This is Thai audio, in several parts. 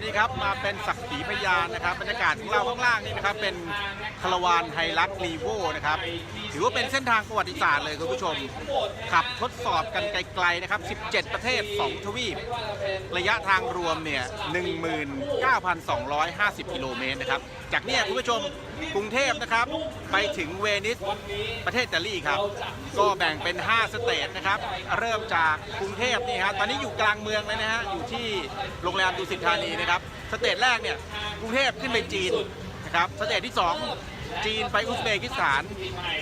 นนี้ครับมาเป็นสักีพยานนะครับบรรยากาศของเราข้างล่างนี่นะครับเป็นคาราวานไฮรักรีโวนะครับถือว่าเป็นเส้นทางประวัติศาสตร์เลยคุณผู้ชม ขับทดสอบกันไกลๆนะครับ 17 ประเทศ 2 ทวีป ระยะทางรวมเนี่ย 19,250 กิโลเมตรนะครับ จากเนี่ยคุณผู้ชมกรุงเทพนะครับ ไปถึงเวนิสประเทศอิตาลีครับ ก็แบ่งเป็น 5 สเตทนะครับ เริ่มจากกรุงเทพนี่ฮะตอนนี้อยู่กลางเมืองเลยนะฮะอยู่ที่โรงแรมดุสิตธานีนะครับสเตทแรกเนี่ยกรุงเทพขึ้นไปจีนนะครับสเตทที่ 2 จีนไปอุซเบกิสถาน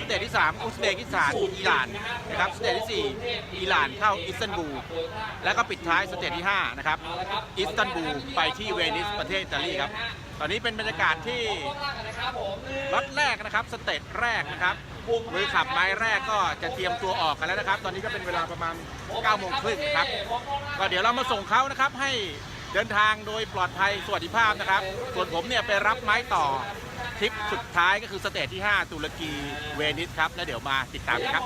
สเตทที่ 3 อุซเบกิสถานอิหร่านนะครับสเตทที่ 4 อิหร่านเข้าอิสตันบูลแล้วก็ปิดท้ายสเตทที่5นะครับอิสตันบูลไปที่เวนิสประเทศอิตาลีครับตอนนี้เป็นบรรยากาศที่ล็อตแรกนะครับสเตทแรกนะครับมือขับไม้แรกก็จะเตรียมตัวออกกันแล้วนะครับ ตอนนี้ก็เป็นเวลาประมาณ9โมงครึ่งนะครับก็เดี๋ยวเรามาส่งเขานะครับให้ เดินทางโดยปลอดภัยสวัสดิภาพนะครับ ส่วนผมเนี่ยไปรับไม้ต่อทริปสุดท้ายก็คือสเตจที่ 5 ตุรกีเวนิสครับ แล้วเดี๋ยวมาติดตามกันครับ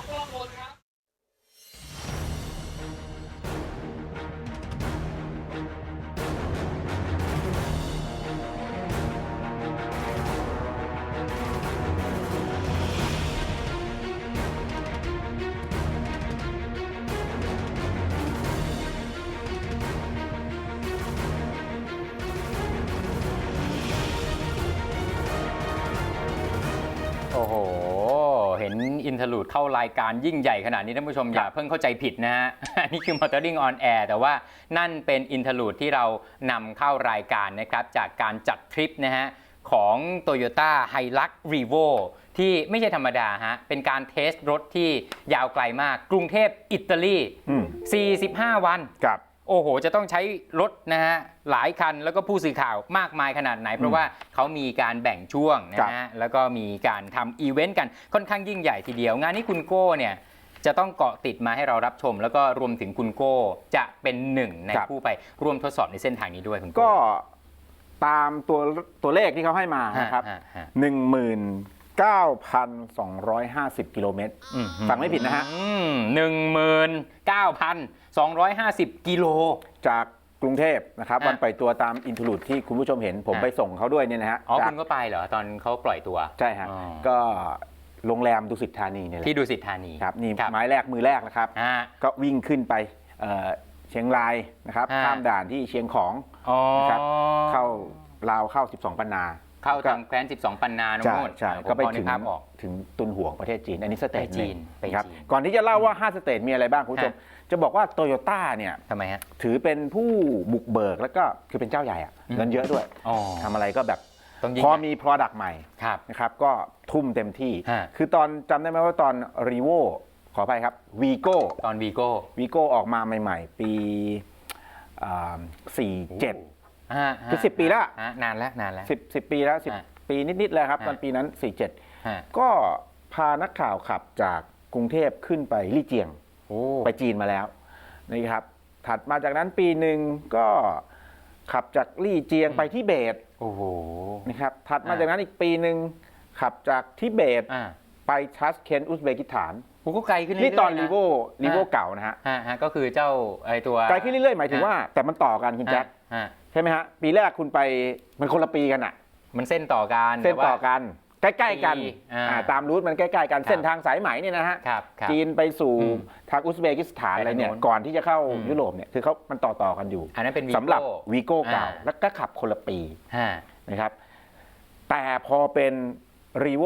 ท l ลูดเข้ารายการยิ่งใหญ่ขนาดนี้ท่านผู้ชมอย่าเพิ่งเข้าใจผิดนะฮะ อันนี้คือ Motoring on Air แต่ว่านั่นเป็นอินท l ลูดที่เรานำเข้ารายการนะครับจากการจัดทริปนะฮะของ Toyota Hilux Revo ที่ไม่ใช่ธรรมดาฮะ เป็นการเทสรถที่ยาวไกลมาก กรุงเทพอิตาลีอืม45 วันกับ โอ้โห จะต้องใช้รถนะฮะหลายคันแล้วก็ผู้สื่อข่าวมากมายขนาดไหน เพราะว่าเขามีการแบ่งช่วงนะฮะแล้วก็มีการทำอีเวนต์กันค่อนข้างยิ่งใหญ่ทีเดียว งานนี้คุณโก้เนี่ยจะต้องเกาะติดมาให้เรารับชม แล้วก็รวมถึงคุณโก้จะเป็นหนึ่งในครับผู้ไปร่วมทดสอบในเส้นทางนี้ด้วยคุณโก้ก็ตามตัวตัวเลขที่เขาให้มาฮะนะครับฮะฮะ 19,250 กิโลเมตรอืมฟังไม่ผิดนะฮะหนึ่งหมื่นเก้าพันสองร้อยห้าสิบกิโล จากกรุงเทพนะครับฮะวันปล่อยตัวตามอินทรูดที่คุณผู้ชมเห็นผมฮะไปส่งเขาด้วยเนี่ยนะฮะอ๋อจากคุณก็ไปเหรอ ตอนเขาปล่อยตัว ใช่ฮะอ๋อก็โรงแรมดุสิตธานีเนี่ยแหละที่ดูสิทธานีครับนี่ครับไม้แรกมือแรกนะครับอ่าก็วิ่งขึ้นไปเอ่อเชียงรายนะครับฮะข้ามด่านที่เชียงของอ๋อนะครับเข้าลาวเข้า 12 ปันนา เข้าทางแคว้น 12 ปันนาโน่ใช่นใช่ผมก็ไปพอนึถึงภาพออกถึงตุนหวงประเทศจีน อันนี้สเตจไปจีนหงไปครับจีนก่อนที่จะเล่าว่า 5 สเตจมีอะไรบ้างคุณผู้ชมฮะจะบอกว่าโตโยต้าเนี่ยทำไมฮะถือเป็นผู้บุกเบิกแล้วก็คือเป็นเจ้าใหญ่อะอืมเงินเยอะด้วยอ๋อทำอะไรก็แบบต้องยิงพอนะมี Product ใหม่ครับนะครับก็ทุ่มเต็มที่ฮะคือตอนจำได้ไหมว่าตอนรีโวขออภัยครับวีโก้ตอนวีโก้วีโก้ออกมาใหม่ ๆ ปีอ่า47ฮะ คือ10ปีแล้วฮะนานแล้วนานแล้ว10 10ปีแล้วฮะ10ปีนิดๆแล้วครับ ฮะ ตอนปีนั้น47ฮะก็พานักข่าวขับจากกรุงเทพขึ้นไปลี่เจียง โอ้ไปจีนมาแล้วนี่ครับ ถัดมาจากนั้นปีหนึ่งก็ขับจากลี่เจียงไปทิเบตโอ้โห นะครับ ถัดมาอ่า จากนั้นอีกปีหนึ่งขับจากทิเบตอ่าไปชัสเคนอุซเบกิสถานโอ้ก็ไกลขึ้นเรื่อยๆนี่ตอนนะรีโวรีโวเก่านะฮะ ฮะฮะก็คือเจ้าไอตัวไกลขึ้นเรื่อยๆหมายถึงว่า แต่มันต่อกันคุณแจ็คฮะ ใช่ไหมฮะปีแรกคุณไปมันคนละปีกันอะมันเส้นต่อกันเส้นแต่ว่าต่อกัน ใกล้ๆกันปีอ่าอ่าตามรูทมันใกล้ๆกันครับเส้นทางสายไหมเนี่ยนะฮะครับครับจีนไปสู่อืมทางอุซเบกิสถานไปอะไรเนี่ยทางโน้นก่อนที่จะเข้าอืม ยุโรปเนี่ยคือเขามันต่อต่อๆกันอยู่อันนั้นเป็นวีโก้ สำหรับวีโก้เก่าอ่า แล้วก็ขับคนละปี ฮะนะครับ แต่พอเป็นรีโว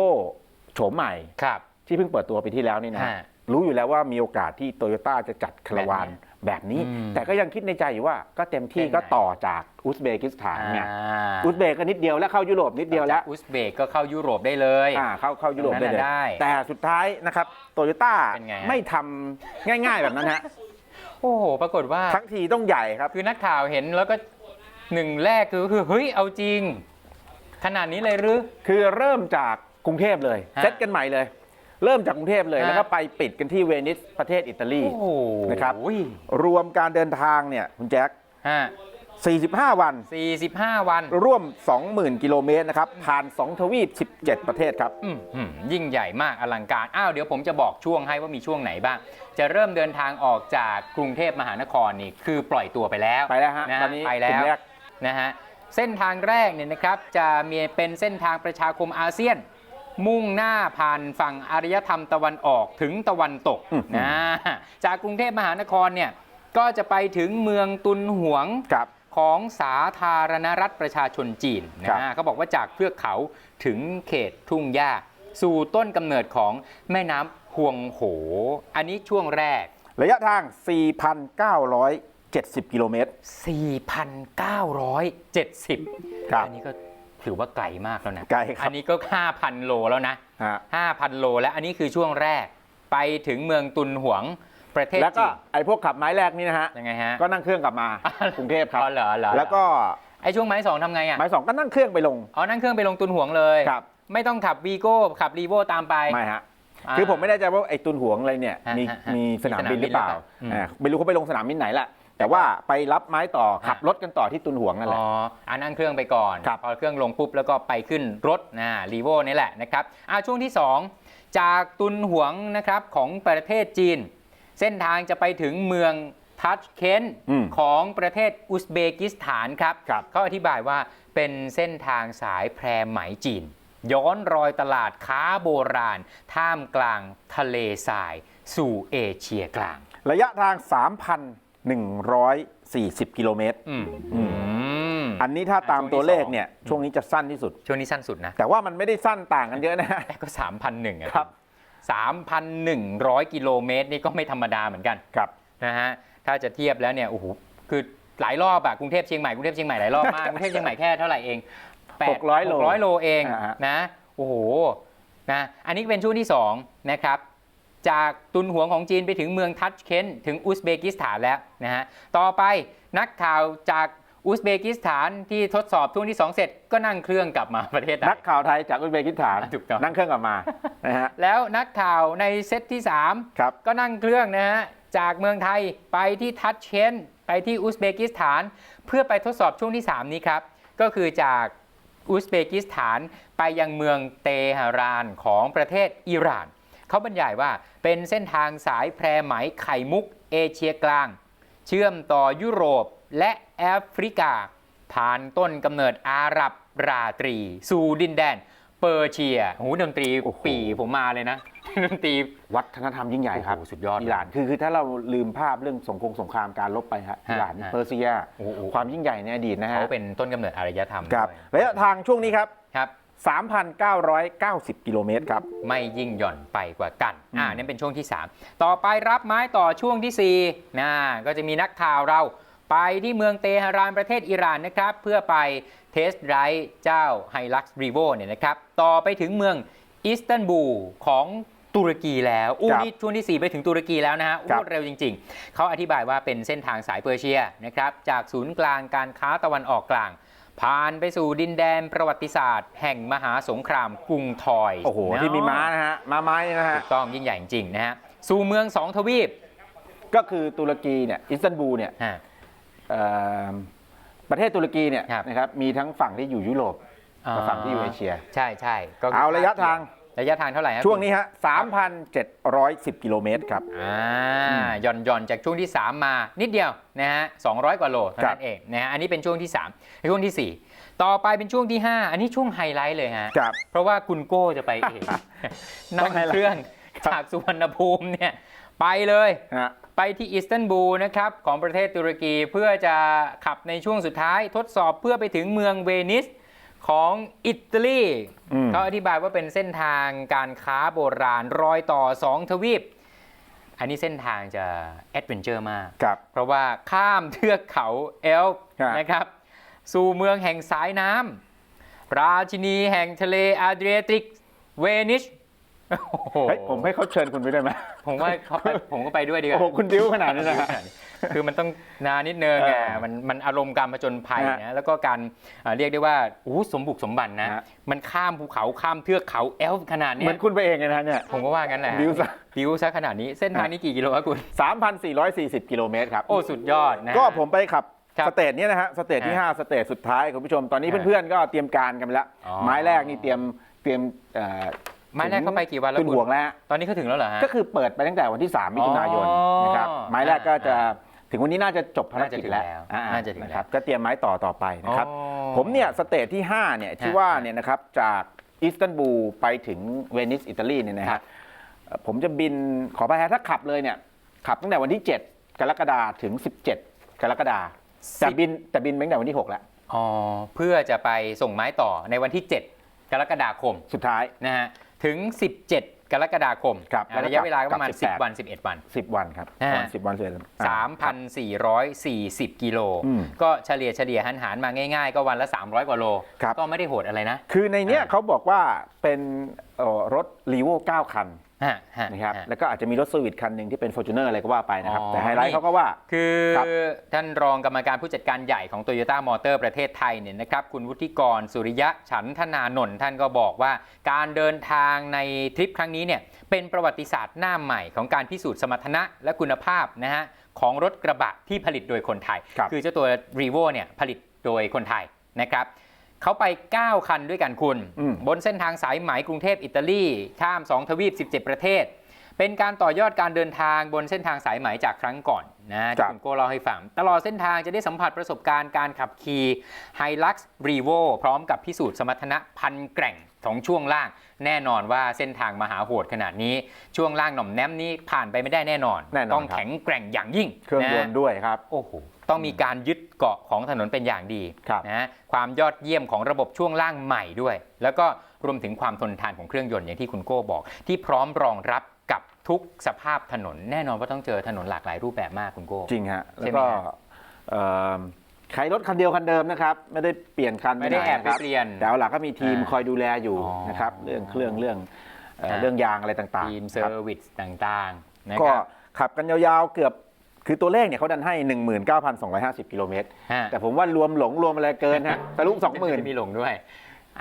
โฉมใหม่ครับที่เพิ่งเปิดตัวไปที่แล้วนี่นะฮะ รู้อยู่แล้วว่ามีโอกาสที่โตโยต้าจะจัดคาราวานแบบนี้ แบบนี้ อืมแต่ก็ยังคิดในใจอยู่ว่าก็เต็มที่เป็นไง ก็ต่อจากอุซเบกิสถานไงอ่าอุซเบกก็นิดเดียวแล้วเข้ายุโรปนิดเดียวแล้วจากอุซเบกก็เข้ายุโรปได้เลย อ่าเข้าเข้ายุโรปได้เลยตรงนั้นน่ะได้แต่สุดท้ายนะครับโตโยต้าเป็นไงฮะ ไม่ทำง่ายๆแบบนั้นฮะโอ้โห ปรากฏว่า ทั้งทีต้องใหญ่ครับ คือนักข่าวเห็นแล้วก็หนึ่งแรกคือคือเฮ้ย เอาจริง ขนาดนี้เลยหรือ คือเริ่มจากกรุงเทพเลยฮะ เซตกันใหม่เลย เริ่มจากกรุงเทพเลย ฮะ แล้วก็ไปปิดกันที่เวนิสประเทศอิตาลีโอ้โหนะครับรวมการเดินทางเนี่ยคุณแจ็คฮะ45 วัน45วันร่วม 20,000 กิโลเมตรนะครับ ผ่าน 2 ทวีป 17 ประเทศครับ อืมอืมยิ่งใหญ่มากอลังการ อ้าว เดี๋ยวผมจะบอกช่วงให้ว่ามีช่วงไหนบ้าง จะเริ่มเดินทางออกจากกรุงเทพมหานครนี่ คือปล่อยตัวไปแล้วไปแล้วฮะนะตอนนี้ไปแล้กลุ่วมแรก นะฮะเส้นทางแรกเนี่ยนะครับจะมีเป็นเส้นทางประชาคมอาเซียน มุ่งหน้าผ่านฝั่งอารยธรรมตะวันออกถึงตะวันตกอื้อหือนะจากกรุงเทพมหานครเนี่ยก็จะไปถึงเมืองตุนหวงครับของสาธารณรัฐประชาชนจีนครันะบเขาบอกว่าจากเทือกเขาถึงเขตทุ่งหญ้าสู่ต้นกำเนิดของแม่น้ำฮวงโห อันนี้ช่วงแรก ระยะทาง 4,970 กิโลเมตร 4,970ครับอันี้ก็ ถือว่าไกลมากแล้วนะ ไกลครับอันนี้ก็ 5,000 โลแล้วนะ ฮะ5,000 โลแล้วอันนี้คือช่วงแรกไปถึงเมืองตุนหวงประเทศแล้วก็จีนไอ้พวกขับไม้แรกนี่นะฮะ ยังไงฮะ ก็นั่งเครื่องกลับมากรุงเทพครับ อ๋อเหรอเหรอแล้วก็ไอช่วงไม้สองทำไงอะไม้สองก็นั่งเครื่องไปลง อ๋อนั่งเครื่องไปลงตุนหวงเลยครับ ไม่ต้องขับวีโก้ขับรีโวตามไป ไม่ฮะอ่าคือผมไม่แน่ใจว่าไอ้ตุนหวงอะไรเนี่ย ฮะมีฮะฮะมีสนามบินหรือเปล่าอืมอ่าไม่รู้เขาไปลงสนามบินไหนแหละ แต่ว่าไปรับไม้ต่อขับรถกันต่อที่ตุนหวงนั่นแหอ๋ละออันนั่งเครื่องไปก่อน ครับพอเครื่องลงปุ๊บแล้วก็ไปขึ้นรถนะรีโวนี่แหละนะครับอ่าช่วงที่ 2 จากตุนหวงนะครับของประเทศจีน เส้นทางจะไปถึงเมืองทัชเคนอืมของประเทศอุซเบกิสถานครับครับ เขาอธิบายว่าเป็นเส้นทางสายแพรไหมจีน ย้อนรอยตลาดค้าโบราณ ท่ามกลางทะเลทราย สู่เอเชียกลาง ระยะทาง 3,140 กิโลเมตร อืมอืมอืมอันนี้ถ้าตามช่วงที่ตัวเลขสองเนี่ย ช่วงนี้จะสั้นที่สุด ช่วงนี้สั้นสุดนะแต่ว่ามันไม่ได้สั้นต่างกันเยอะนะ แต่ก็ 3,001อะครับ 3,100 กิโลเมตรนี่ก็ไม่ธรรมดาเหมือนกันครับ นะฮะถ้าจะเทียบแล้วเนี่ยโอ้โหคือหลายรอบอะกรุงเทพเชียงใหม่กรุงเทพเชียงใหม่หลายรอบมากกรุงเทพเชียงใหม่แค่เท่าไหร่เองแปด600โล600โลเองอ่าฮะ นะโอ้โหนะอันนี้เป็นช่วงที่2นะครับ จากตุนหวงของจีนไปถึงเมืองทัชเคนถึงอุซเบกิสถานแล้วนะฮะต่อไปนักข่าวจากอุซเบกิสถานที่ทดสอบช่วงที่ 2 เสร็จก็นั่งเครื่องกลับมาประเทศไทนัยกข่าวไทยจากอุซเบกิสถานถูกต้องนั่งเครื่องกลับมานะฮะแล้วนักข่าวในเซตที่3ครับก็นั่งเครื่องนะฮะจากเมืองไทยไปที่ทัชเชนไปที่อุซเบกิสถาน เพื่อไปทดสอบช่วงที่ 3 นี้ครับ ก็คือจากอุซเบกิสถานไปยังเมืองเตหะรานของประเทศอิหร่าน เขาบรรยายว่าเป็นเส้นทางสายแพรไหมไข่มุก เอเชียกลาง เชื่อมต่อยุโรปและแอฟริกา ผ่านต้นกำเนิดอาหรับราตรี สู่ดินแดน เปอร์เชียโอ้โหดนตรีโอ้โหปีผมมาเลยนะดนตรีวัฒนธรรมยิ่งใหญ่ครับโอ้โหสุดยอดอิหร่านคือคือถ้าเราลืมภาพเรื่องสงครามสงครามการลบไปฮะฮะอิหร่านฮะเปอร์เซียโอ้โหความยิ่งใหญ่ในอดีตนะฮะเขาเป็นต้นกำเนิดอารยธรรมครับด้วยระยะทางช่วงนี้ครับครับ 3,990 กิโลเมตรครับ ไม่ยิ่งหย่อนไปกว่ากัน อ่า อืมนี่เป็นช่วงที่ 3 ต่อไปรับไม้ต่อช่วงที่ 4นะก็จะมีนักข่าวเราไปที่เมืองเตหะรานประเทศอิหร่านนะครับ เพื่อไปเทสไรด์เจ้าไฮลักซ์รีโวเนี่ยนะครับ ต่อไปถึงเมืองอิสตันบูลของตุรกีแล้วอู้ครับนี่ช่วงที่ 4 ไปถึงตุรกีแล้วนะฮะครัรบวดเร็วจริง ๆ เขาอธิบายว่าเป็นเส้นทางสายเปอร์เซียนะครับ จากศูนย์กลางการค้าตะวันออกกลาง ผ่านไปสู่ดินแดนประวัติศาสตร์ แห่งมหาสงครามกรุงทอยโอ้โห ที่มีม้านะฮะม้าไม้นะฮะถูกต้องยิ่งใหญ่จริงๆนะฮะสู่เมืองสองทวีป ก็คือตุรกีเนี่ยอิสตันบูลเนี่ยฮะ เอ่อประเทศตุรกีเนี่ยครับ นะครับมีทั้งฝั่งที่อยู่ยุโรปกับฝั่งที่อยู่เอเชีย ใช่ใช่ก็คืเอาระยะทาง ระยะทางเท่าไหร่ครับช่วงนี้ฮะ3,710 กิโลเมตรครับ อ่าหย่อนหย่อนจากช่วงที่ 3 มานิดเดียวนะฮะ200 กว่าโลเท่าครันั้บ นเองนะฮะอันนี้เป็นช่วงที่3ในช่วงที่4 ต่อไปเป็นช่วงที่ 5 อันนี้ช่วงไฮไลท์เลยฮะ ครับ เพราะว่าคุณโก้จะไปเอง นั่งเครื่องจากสุวรรณภูมิเนี่ยไปเลย ฮะ ไปที่อิสตันบูลนะครับของประเทศตุรกีเพื่อจะขับในช่วงสุดท้ายทดสอบเพื่อไปถึงเมืองเวนิส ของอิตาลีอืมเขาอธิบายว่าเป็นเส้นทางการค้าโบราณรอยต่อ2ทวีป อันนี้เส้นทางจะแอดเวนเจอร์มากครับเพราะว่าข้ามเทือกเขาเอลป์ครับนะครับ สู่เมืองแห่งสายน้ำราชินีแห่งทะเลอาดรียติก เวนิสโอ้โห เฮ้ยผมให้เขาเชิญคุณไปได้ไหมผมว่าเขาไปผมก็ไปด้วยดีกโอ้ว่าโหคุณดิ้วขนาดนี้นะฮะคือมันต้องนานนิดนึงเออะอมันมันอารมณ์การผจญภัยฮะนะแล้วก็การอ่าเรียกได้ว่าอู้สมบุกสมบันนะฮะมันข้ามภูเขาข้ามเทือกเขาเอลป์ขนาดเหเนี้มือยนคุณไปเองเลยนะเนี่ยผมก็ว่างั้นแหละบิ้วซะบิวซะขนาดนี้เส้นทางนี้กี่กิโลครับคุณ3,440กิโลเมตรครับโอ้สุดยอดนะก็ผมไปขับครับสเตจเนี้ยนะฮะสเตจที่ฮะ5สเตจสุดท้ายคุณผู้ชมตอนนี้ฮะเพื่อนๆก็เตรียมการกันไปแล้วอ๋อไม้แรกนี่เตรียมเตรียมเอ่อ ไม้แรกเข้าไปกี่วันแล้วขึ้นคุณห่วงแล้วฮะตอนนี้เขาถึงแล้วเหรอฮะ ก็คือเปิดไปตั้งแต่วันที่ 3 มิถุนายนอ๋อนะครับไม้แรกก็จะอ่าถึงวันนี้น่าจะจบภารกิจแล้วน่าจะถึงแล้วอ่น่าจะถึงแล้ว นะครับก็เตรียมไม้ต่อต่อไปนะครับ อ๋อ ผมเนี่ยสเตจที่5เนี่ยที่ฮะว่าเนี่ยนะครับจากอิสตันบูลไปถึงเวนิสอิตาลีเนี่ยนะครัฮะบเอ่อผมจะบินขอไปถ้าขับเลยเนี่ยขับตั้งแต่วันที่ 7 กรกฎาคมถึง 17 กรกฎาคมแต่บินแต่บินไปตั้งแต่วันที่ 6 แล้ว อ๋อเพื่อจะไปส่งไม้ต่อในวันที่ 7 กรกฎาคมสุดท้าย นะฮะ ถึง 17 กรกฎาคมครับอะระยะเวลาก็ประมาณ กับ18 10วัน 11 วัน10วันครับอ่าประมาณ10วันเสร็จอ่าครับ3,440 กิโล อืมก็เฉลี่ยเฉลี่ยหันหารมาง่ายๆ ก็วันละ 300 กว่าโล ครับ ก็ไม่ได้โหดอะไรนะ คือในเนี้ยอ่า เขาบอกว่าเป็นเอ่อรถรีโว9คันฮะฮะ นะครับฮะแล้วก็อาจจะมีรถเซอร์วิสคันหนึ่งที่เป็น f o r t u n e r อะไรก็ว่าไปนะครับอ๋อแต่ไฮไลนี่ท์เขาก็ว่าคือครับท่านรองกรรมการผู้จัดการใหญ่ของ Toyota Motor ประเทศไทยเนี่ยนะครับคุณวุฒิกรสุริยะฉันธนานนท์ท่านก็บอกว่า การเดินทางในทริปครั้งนี้เนี่ยเป็นประวัติศาสตร์หน้าใหม่ของการพิสูจน์สมรรถนะและคุณภาพนะฮะของรถกระบะที่ผลิตโดยคนไทยครับอเจ้าตัว r e v o เนี่ยผลิตโดยคนไทยนะครับ เขาไป 9 คันด้วยกันคุณอืมบนเส้นทางสายไหมกรุงเทพอิตาลีข้าม 2 ทวีป 17 ประเทศ เป็นการต่อยอดการเดินทางบนเส้นทางสายไหมจากครั้งก่อนนะครัที่บคุณโก้เล่าให้ฟัง ตลอดเส้นทางจะได้สัมผัสประสบการณ์การขับขี่ Hilux Revo พร้อมกับพิสูจน์สมรรถนะพันแกร่ง ของช่วงล่างแน่นอนว่าเส้นทางมหาโหดขนาดนี้ ช่วงล่างหน่อมแนมนี้ผ่านไปไม่ได้แน่นอนแน่นอนต้องครับ แข็งแกร่งอย่างยิ่งเครื่องยนต์นะด้วยครับ โอ้โหต้องมีการยึดเกาะของถนนเป็นอย่างดีครับ นะความยอดเยี่ยมของระบบช่วงล่างใหม่ด้วย แล้วก็รวมถึงความทนทานของเครื่องยนต์อย่างที่คุณโก้บอก ที่พร้อมรองรับกับทุกสภาพถนน แน่นอนว่าต้องเจอถนนหลากหลายรูปแบบมากคุณโก้ จริงฮะใช่แล้วไหมก็ฮะ เอ่อ ใช้รถคันเดียวคันเดิมนะครับไม่ได้เปลี่ยนคันไม่ได้หนแอบไปนะครับเปลี่ยนแต่เอาหลักก็มีทีมอ่าคอยดูแลอยู่อ๋อนะครับเรื่องเครื่องเรื่องเอ่อฮะเรื่องยางอะไรต่างทีมๆเซคอรับร์วิสต่างๆนะก็ครับขับกันยาวๆเกือบคือตัวเลขเนี่ยเขาดันให้ 19,250 กิโลเมตรฮะแต่ผมว่ารวมหลงรวมอะไรเกินฮะทะลุ20,000 มีหลงด้วย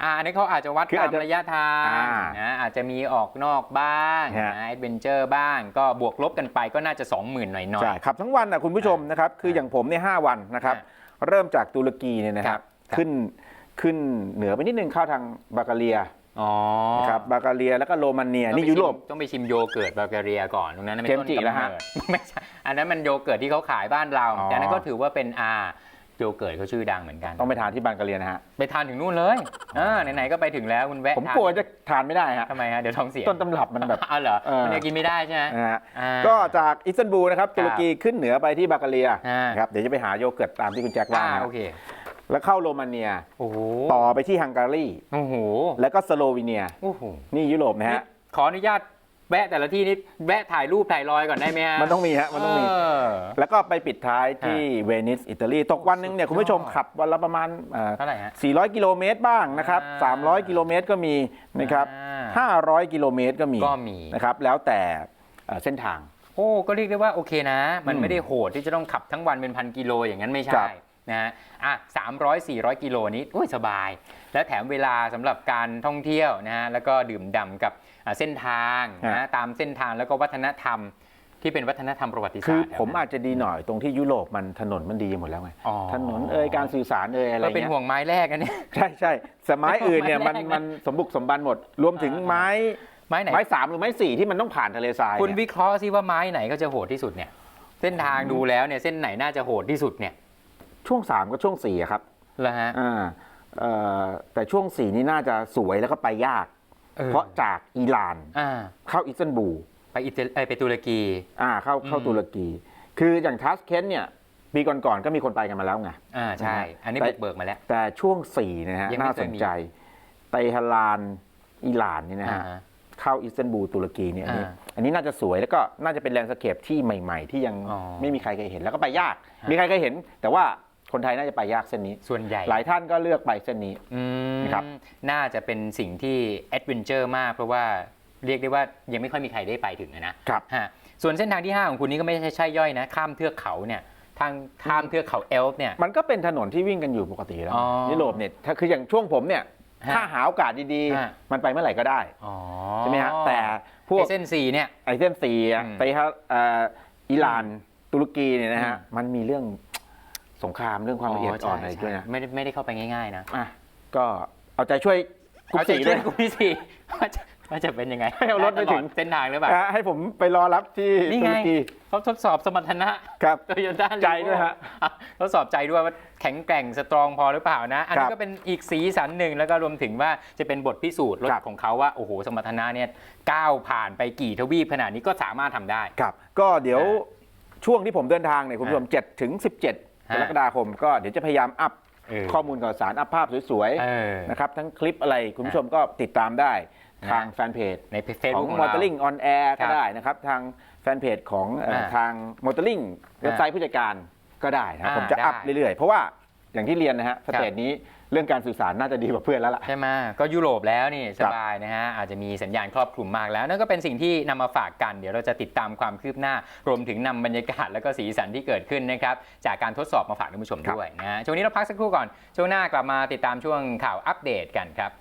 อ่าอันนี้เขาอาจจะวัดคือตาอาจมจะระยะทางอ่านะอาจจะมีออกนอกบ้างฮะนะแอดเวนเจอร์บ้าง ก็บวกลบกันไปก็น่าจะ 20,000 หน่อยๆใช่ขับทั้งวันนะคุณผู้ชมนะครับ คืออย่างผมเนี่ยหวันนะครับฮะ เริ่มจากตุรกีเนี่ยนะคครัรับบครับขึ้นขึ้นเหนือไปนิดนึงเข้าทางบาการเลียอ๋อนะครับบาการเลียแล้วก็โรมาเนียต้องนี่ไปยุโรปชิมต้องไปชิมโยเกิร์ตบาการียก่อนตรงนั้นนะเจมส์จิแล้วฮะไม่ใช่อันนั้นมันโยเกิร์ตที่เขาขายบ้านเราอ๋อแต่นั้นก็ถือว่าเป็นอา โยเกิร์ตเขาชื่อดังเหมือนกัน ต้องไปทานที่บาการเลียนะฮะ ไปทานถึงนู่นเลยอ่าไหนๆก็ไปถึงแล้วคุณแวะผมทานกลัวจะทานไม่ได้ฮะทำไมฮะเดี๋ยวท้องเสียต้นตำรับมันแบบอ้าวเหรอเออ มันยังกินไม่ได้ใช่ไหม นะฮะอ่าก็จากอิสตันบูลนะครับตุรกีขึ้นเหนือไปที่บาการเลียอ่านนะครับเดี๋ยวจะไปหาโยเกิร์ตตามที่คุณแจ็คว่าอ่านะโอเค แล้วเข้าโรมาเนีย โอ้โหต่อไปที่ฮังการี โอ้โหแล้วก็สโลวีเนีย โอ้โหนี่ยุโรปนะนี่ฮะ ขออนุญาต แวะแต่ละที่นี่แวะถ่ายรูปถ่ายรอยก่อนได้ไหมฮะมันต้องมีฮะมันต้องมีเแล้วก็ไปปิดท้ายที่เวนิสอิตาลีตกวันหนึงเนี่ยคุณผู้ชมขับวันละประมาณเอ่อเท่าไหร่ฮะ400 กิโลเมตรบ้างนะครับ อ่า300 กิโลเมตรก็มีนะครับอ่า500 กิโลเมตรก็มีก็มี นะครับแล้วแต่เอ่อเส้นทาง โอ้ก็เรียกได้ว่าโอเคนะ มันอืมไม่ได้โหดที่จะต้องขับทั้งวันเป็นพันกิโลอย่างนั้นไม่ครัใช่บ นะฮะอะสามร้อยสี่ร้อยกิโลนี้โอ้ยสบาย และแถมเวลาสำหรับการท่องเที่ยวนะฮะแล้วก็ดื่มด่ำกับอะ เส้นทางนะตามเส้นทางแล้วก็วัฒนธรรมที่เป็นวัฒนธรรมประวัติศาสตร์คือผมแถวนั้นอาจจะดีหน่อยตรงที่ยุโรปมันถนนมันดีหมดแล้วไงอ๋อถนนเอ่ยการสื่อสารเอ่ยอะไรก็เป็นเงี้ยห่วงไม้แรกนะเนี่ยใช่ใช่สมัยอื่นเนี่ยมันไม้แรกนะมันสมบุกสมบันหมด รวมถึงอ่าไม้ไม้ไหนไม้สามหรือไม้สี่ที่มันต้องผ่านทะเลทรายคุณเนี่ยวิเคราะห์ซิว่าไม้ไหนก็จะโหดที่สุดเนี่ย เส้นทางดูแล้วเนี่ยเส้นไหนน่าจะโหดที่สุดเนี่ย ช่วงสามกับช่วงสี่อะครับแล้วฮะอ่าเอ่อแต่ช่วงสี่นี่น่าจะสวยแล้วก็ไปยาก ออ เพราะจากอิหร่านอ่า เข้าอิสตันบูล ไปอิตาลีเอ้ยไปตุรกี อ่าเข้าเข้าอืม ตุรกี คืออย่างทัสเคนเนี่ยปีก่อนๆก็มีคนไปกันมาแล้วไง อ่าใช่ อันนี้แต่ บุกเบิกมาแล้ว แต่ช่วง4นะฮะยังไม่น่าเคสยนมี ใจไตฮารานอิหร่านนี่นะฮะอ่าเข้าอิสตันบูลตุรกีเนี่ยอันนี้อ่าอันนี้น่าจะสวยแล้วก็น่าจะเป็นแลนด์สเคปที่ใหม่ ๆ ที่ยังอ๋อไม่มีใครเคยเห็นแล้วก็ไปยากฮะมีใครเคยเห็น แต่ว่า คนไทยน่าจะไปยากเส้นนี้ ส่วนใหญ่ หลายท่านก็เลือกไปเส้นนี้ อืมนะครับ น่าจะเป็นสิ่งที่แอดเวนเจอร์มาก เพราะว่าเรียกได้ว่ายังไม่ค่อยมีใครได้ไปถึงอะนะครับ ฮะส่วนเส้นทางที่ 5 ของคุณนี่ก็ไม่ใช่ใช่ย่อยนะ ข้ามเทือกเขาเนี่ยทางข้ามเทือกเขาเอลป์เนี่ย มันก็เป็นถนนที่วิ่งกันอยู่ปกติแล้วอ๋อยุโรปเนี่ยถ้าคืออย่างช่วงผมเนี่ยฮะถ้าหาโอกาสดีฮะ ๆ มันไปเมื่อไหร่ก็ได้อ๋อใช่ไหมฮะแต่พวไอกเส้นสีเนี่ย ไอเส้นสีอะอืมไปฮะเอ่ออิหร่านตุรกีเนี่ยนะฮะอืม มันมีเรื่อง สงครามเรื่องความละเอียดอ่อนอะไรใช่ด้วยนะ ไม่ได้ไม่ได้เข้าไปง่ายๆนะอะก็เอาใจช่วยกรุ๊ปเอาใจสีช่ด้ววยยกลุ่มที่สี่ว่าจะเป็นยังไงให้เอารถไปถึงด้ตลอดเส้นทางหรือเปล่าอะให้ผมไปรอรับที่นี่ตุไงรกีเขาทดสอบสมรรถนะครับโตโยต้าใจด้วยฮะทดสอบใจด้วยว่าแข็งแกร่งสตรองพอหรือเปล่านะ อันคนี้รับก็เป็นอีกสีสันหนึ่งแล้วก็รวมถึงว่าจะเป็นบทพิสูจน์รถครับของเขาว่าโอ้โหสมรรถนะเนี่ยก้าวผ่านไปกี่ทวีปขนาดนี้ก็สามารถทำได้ครับ ก็เดี๋ยวอ่ช่วงที่ผมเดินทางเนี่ยคุณผู้ชม7ถึง17 กรกฎาคมก็เดี๋ยวจะพยายามอัพเออข้อมูลข่าวสารอัพภาพสวยเออ ๆนะครับทั้งคลิปอะไรคุณผู้ชมก็ติดตามได้นะทางแฟนเพจ ในเฟซของบุ๊กของมอเรา เตอร์ลิงออนแอร์ครัก็บได้นะครับ ทางแฟนเพจของเอ่ออ่าทางมอเตอร์ลิงเว็บไซต์ผู้จัดการก็ได้นะครับ อ่าผมจะอัพได้เรื่อยๆ เพราะว่าอย่างที่เรียนนะฮะสเตจนี้เรื่องการสื่อสารน่าจะดีกว่าเพื่อนแล้วล่ะ ใช่ไหมก็ยุโรปแล้วนี่สบายนะฮะอาจจะมีสัญญาณครอบคลุมมากแล้ว นั่นก็เป็นสิ่งที่นำมาฝากกัน เดี๋ยวเราจะติดตามความคืบหน้า รวมถึงนำบรรยากาศและก็สีสันที่เกิดขึ้นนะครับจากการทดสอบมาฝากท่านผู้ชมด้วยนะฮะช่วงนี้เราพักสักครู่ก่อน ช่วงหน้ากลับมาติดตามช่วงข่าวอัปเดตกันครับ